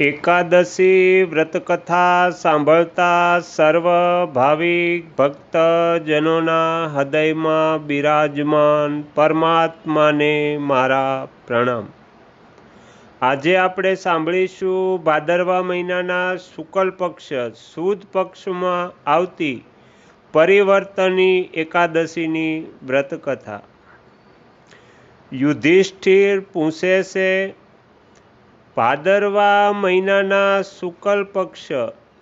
એકાદશી વ્રતકથા સાંભળતા સર્વ ભાવિક ભક્તજનોના હૃદયમાં બિરાજમાન પરમાત્માને મારા પ્રણામ. આજે આપણે સાંભળીશું ભાદરવા મહિનાના શુકલ પક્ષ, સુદ પક્ષમાં આવતી પરિવર્તની એકાદશીની વ્રતકથા. યુધિષ્ઠિર પૂછે છે ભાદરવા મહિનાના શુકલ પક્ષ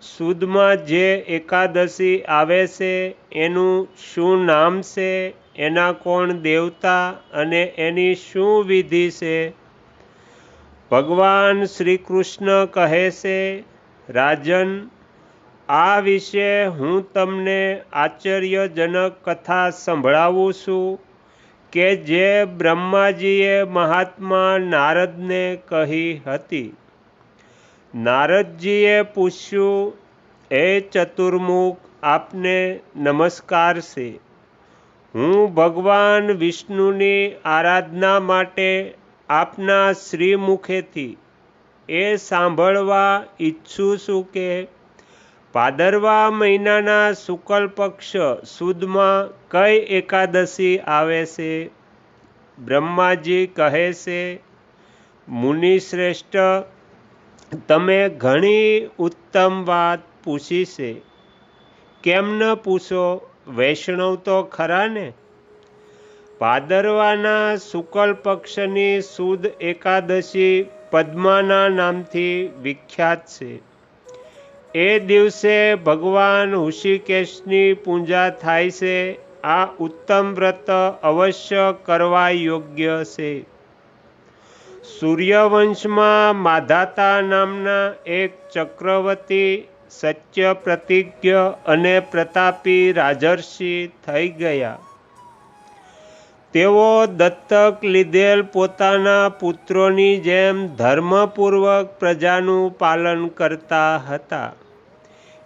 સુદમાં જે એકાદશી આવે છે, એનું શું નામ છે, એના કોણ દેવતા અને એની શું વિધિ છે? ભગવાન શ્રી કૃષ્ણ કહે છે, રાજન, આ વિશે હું તમને આશ્ચર્યજનક કથા સંભળાવું છું. કે જે બ્રહ્માજીએ મહાત્મા નારદને કહી હતી. નારદજીએ પૂછ્યું, એ ચતુર્મુખ આપને નમસ્કાર છે. હું ભગવાન વિષ્ણુની આરાધના માટે આપના શ્રીમુખેથી એ સાંભળવા ઈચ્છું છું કે ભાદરવા મહિનાના શુકલ પક્ષ સુદમાં કઈ એકાદશી આવે છે? બ્રહ્માજી કહે છે મુનિશ્રેષ્ઠ તમે ઘણી ઉત્તમ વાત પૂછી છે. કેમ ન પૂછો? વૈષ્ણવ તો ખરા ને? ભાદરવાના શુકલ પક્ષની સુદ એકાદશી પદ્માના નામથી વિખ્યાત છે. એ દિવસે ભગવાન ઋષિકેશની પૂજા થાય છે. આ ઉત્તમ વ્રત અવશ્ય કરવા યોગ્ય છે. સૂર્યવંશમાં માધાતા નામના એક ચક્રવર્તી સત્ય પ્રતિજ્ઞ અને પ્રતાપી રાજર્ષિ થઈ ગયા. તેઓ દત્તક લીધેલ પોતાના પુત્રોની જેમ ધર્મપૂર્વક પ્રજાનું પાલન કરતા હતા.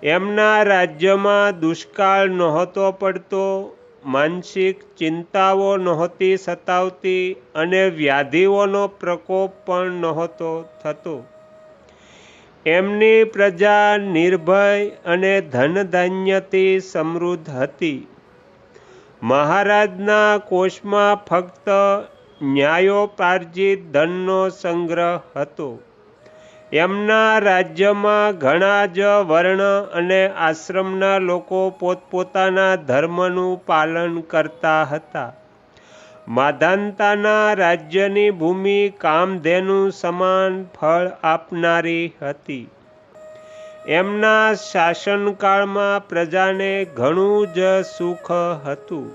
એમના રાજ્યમાં દુષ્કાળ નહોતો પડતો, માનસિક ચિંતાઓ નહોતી સતાવતી અને વ્યાધિઓનો પ્રકોપ પણ નહોતો થતો. એમની પ્રજા નિર્ભય અને ધનધાન્યથી સમૃદ્ધ હતી. મહારાજના કોષમાં ફક્ત ન્યાયોપાર્જિત ધનનો સંગ્રહ હતો. એમના રાજ્યમાં ઘણા જ વર્ણ અને આશ્રમના લોકો પોતપોતાના ધર્મનું પાલન કરતા હતા. માધાંતાના રાજ્યની ભૂમિ કામધેનુ સમાન ફળ આપનારી હતી. એમના શાસનકાળમાં પ્રજાને ઘણું જ સુખ હતું.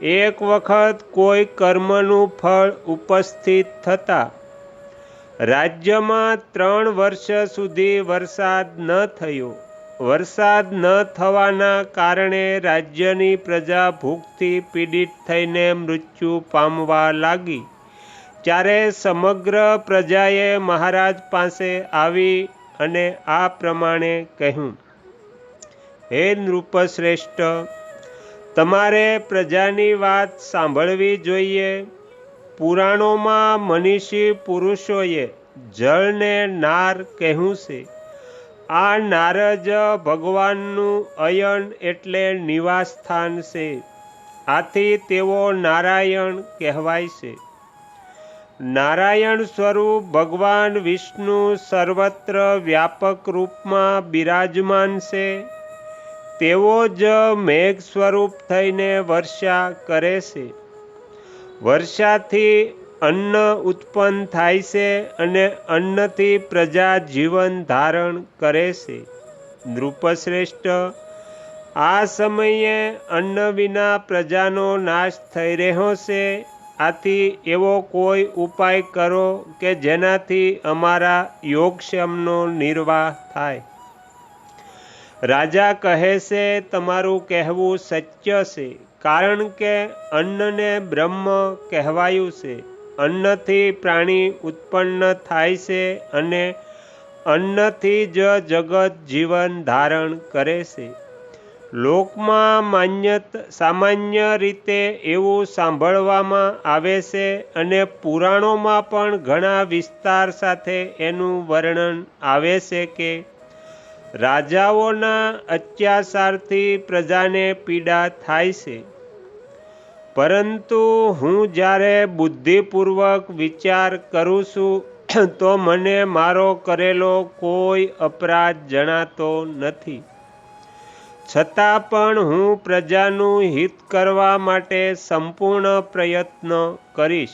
એક વખત કોઈ કર્મનું ફળ ઉપસ્થિત થતાં રાજ્યમાં ત્રણ વર્ષ સુધી વરસાદ ન થયો. વરસાદ ન થવાના કારણે રાજ્યની પ્રજા ભૂખથી પીડિત થઈને મૃત્યુ પામવા લાગી. ત્યારે સમગ્ર પ્રજાએ મહારાજ પાસે આવી અને આ પ્રમાણે કહ્યું, હે નૃપશ્રેષ્ઠ, તમારે પ્રજાની વાત સાંભળવી જોઈએ. પુરાણોમાં મનીષી પુરુષોએ જળને નાર કહ્યું છે. આ નાર જ ભગવાનનું અયન એટલે નિવાસસ્થાન છે. આથી તેઓ નારાયણ કહેવાય છે. નારાયણ સ્વરૂપ ભગવાન વિષ્ણુ સર્વત્ર વ્યાપક રૂપમાં બિરાજમાન છે. તેઓ જ મેઘ સ્વરૂપ થઈને વર્ષા કરે છે. વર્ષાથી અન્ન ઉત્પન્ન થાય છે અને અન્નથી પ્રજા જીવન ધારણ કરે છે. નૃપશ્રેષ્ઠ, આ સમયે અન્ન વિના પ્રજાનો નાશ થઈ રહ્યો છે. આથી એવો કોઈ ઉપાય કરો કે જેનાથી અમારા યોગક્ષમનો નિર્વાહ થાય. રાજા કહે છે, તમારું કહેવું સત્ય છે, કારણ કે અન્નને બ્રહ્મ કહેવાયું છે. અન્નથી પ્રાણી ઉત્પન્ન થાય છે અને અન્નથી જ જગત જીવન ધારણ કરે છે. લોકમાં માન્યત, સામાન્ય રીતે એવું સાંભળવામાં આવે છે અને પુરાણોમાં પણ ઘણા વિસ્તાર સાથે એનું વર્ણન આવે છે કે રાજાઓના અત્યાચારથી પ્રજાને પીડા થાય છે. પરંતુ હું જ્યારે બુદ્ધિપૂર્વક વિચાર કરું છું, તો મને મારો કરેલો કોઈ અપરાધ જણાતો નથી. છતાં પણ હું પ્રજાનું હિત કરવા માટે સંપૂર્ણ પ્રયત્ન કરીશ.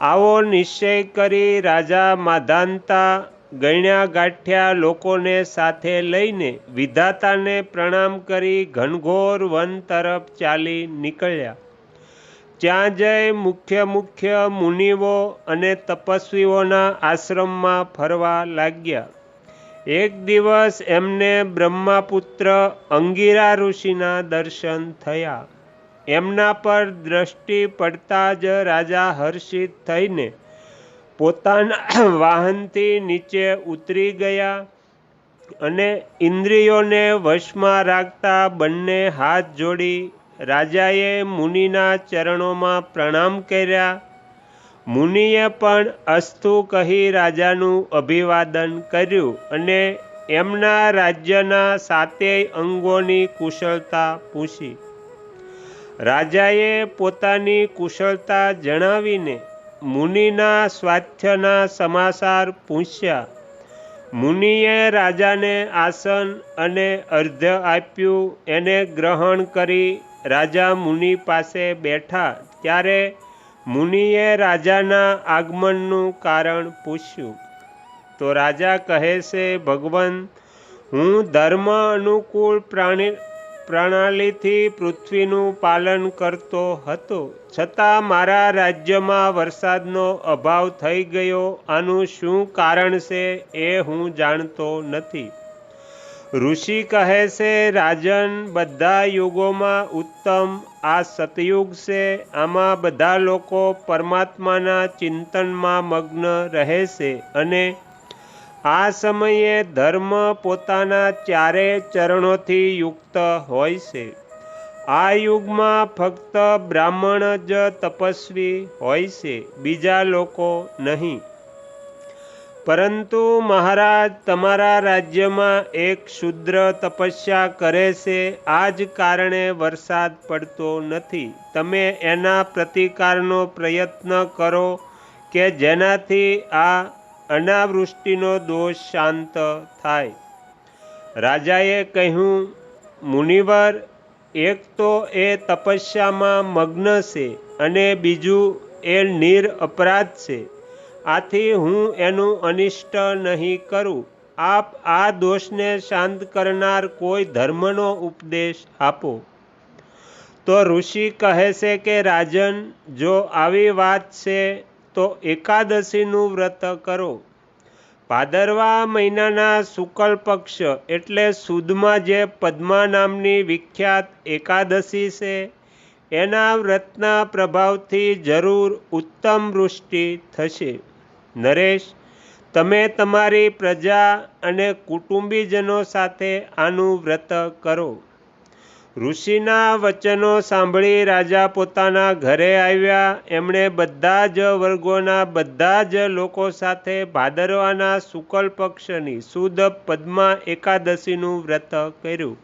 આવો નિશ્ચય કરી રાજા માધાનતા ગણ્યા ગાંઠ્યા લોકોને સાથે લઈને વિધાતાને પ્રણામ કરી ઘનઘોર વન તરફ ચાલી નીકળ્યા. ત્યાં જઈ મુખ્ય મુખ્ય મુનિઓ અને તપસ્વીઓના આશ્રમમાં ફરવા લાગ્યા. એક દિવસ એમને બ્રહ્માપુત્ર અંગીરા ઋષિના દર્શન થયા. એમના પર દ્રષ્ટિ પડતા જ રાજા હર્ષિત થઈને પોતાના વાહનથી નીચે ઉતરી ગયા અને ઇન્દ્રિયોને વશમાં રાખતા બંને હાથ જોડી રાજાએ મુનિના ચરણોમાં પ્રણામ કર્યા. મુનિએ પણ અસ્તુ કહી રાજાનું અભિવાદન કર્યું અને એમના રાજ્યના સાતેય અંગોની કુશળતા પૂછી. રાજાએ પોતાની કુશળતા જણાવીને મુનિના સ્વાસ્થ્યના સમાચાર પૂછ્યા. મુનિએ રાજાને આસન અને અર્ધ આપ્યું, એને ગ્રહણ કરી રાજા મુનિ પાસે બેઠા. ત્યારે મુનિએ રાજાના આગમનનું કારણ પૂછ્યું. તો રાજા કહે છે, ભગવાન, હું ધર્મ અનુકૂળ પ્રાણી પ્રણાલીથી પૃથ્વીનું પાલન કરતો હતો. છતાં મારા રાજ્યમાં વરસાદનો અભાવ થઈ ગયો. આનું શું કારણ છે એ હું જાણતો નથી. ઋષિ કહે છે, રાજન, બધા યુગોમાં ઉત્તમ આ સતયુગ છે. આમાં બધા લોકો પરમાત્માના ચિંતનમાં મગ્ન રહે છે અને આ સમયે ધર્મ પોતાના ચારે ચરણોથી યુક્ત હોય છે. આ યુગમાં ફક્ત બ્રાહ્મણ જ તપસ્વી હોય છે, બીજા લોકો નહીં. પરંતુ મહારાજ તમારા રાજ્યમાં એક શુદ્ર તપસ્યા કરે છે આ જ કારણે વરસાદ પડતો નથી. તમે એના પ્રતિકારનો પ્રયત્ન કરો કે જેનાથી આ અનાવૃષ્ટિનો દોષ શાંત થાય. રાજાએ કહ્યું, મુનિવર, એક તો એ તપસ્યામાં મગ્ન છે અને બીજું એ નિર અપરાધ છે. આથી હું એનું અનિષ્ટ નહીં કરું. આપ આ દોષને શાંત કરનાર કોઈ ધર્મનો ઉપદેશ આપો. તો ઋષિ કહે છે કે, રાજન, જો આવી વાત છે તો એકાદશીનું વ્રત કરો. ભાદરવા મહિનાના શુકલ પક્ષ એટલે સુદમાં જે પદ્મા નામની વિખ્યાત એકાદશી છે, એના વ્રતના પ્રભાવથી જરૂર ઉત્તમ વૃષ્ટિ થશે. નરેશ, તમે તમારી પ્રજા અને કુટુંબીજનો સાથે આનું વ્રત કરો. ઋષિના વચનો સાંભળી રાજા પોતાના ઘરે આવ્યા. એમણે બધા જ વર્ગોના બધા જ લોકો સાથે ભાદરવાના શુકલ પક્ષની સુદ પદ્મા એકાદશીનું વ્રત કર્યું.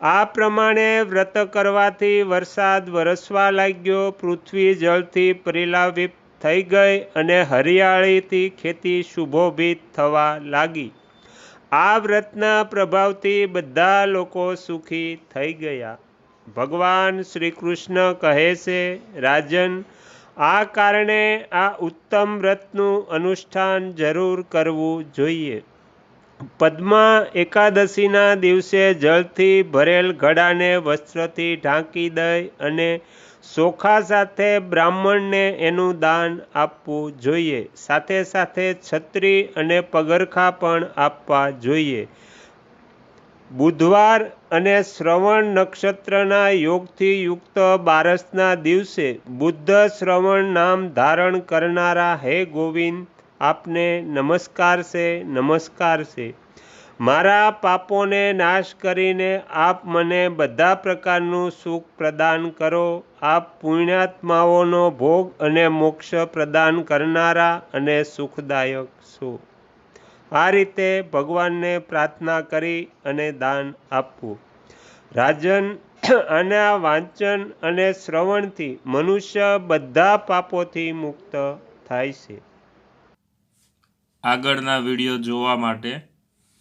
આ પ્રમાણે વ્રત કરવાથી વરસાદ વરસવા લાગ્યો, પૃથ્વી જળથી પરિલાવિત થઈ ગઈ અને હરિયાળીથી ખેતી શુભોભિત થવા લાગી. આ વ્રતના પ્રભાવથી બધા લોકો સુખી થઈ ગયા. ભગવાન શ્રી કૃષ્ણ કહે છે, રાજન, આ કારણે આ ઉત્તમ વ્રતનું અનુષ્ઠાન જરૂર કરવું જોઈએ. પદ્મા એકાદશીના દિવસે જળથી ભરેલ ઘડાને વસ્ત્રથી ઢાંકી દઈ અને ચોખા સાથે બ્રાહ્મણને એનું દાન આપવું જોઈએ. સાથે સાથે છત્રી અને પગરખા પણ આપવા જોઈએ. બુધવાર અને શ્રવણ નક્ષત્રના યોગથી યુક્ત બારસના દિવસે બુદ્ધ શ્રવણ નામ ધારણ કરનારા હે ગોવિંદ, આપને નમસ્કાર છે નમસ્કાર છે મારા પાપોને નાશ કરીને આપ મને બધા પ્રકારનું સુખ પ્રદાન કરો. આપ પુણ્યાત્માઓનો ભોગ અને મોક્ષ પ્રદાન કરનારા અને સુખદાયક છો. આ રીતે ભગવાનને પ્રાર્થના કરી અને દાન આપવું. રાજન, આના વાંચન અને શ્રવણથી મનુષ્ય બધા પાપોથી મુક્ત થાય છે. આગળના વીડિયો જોવા માટે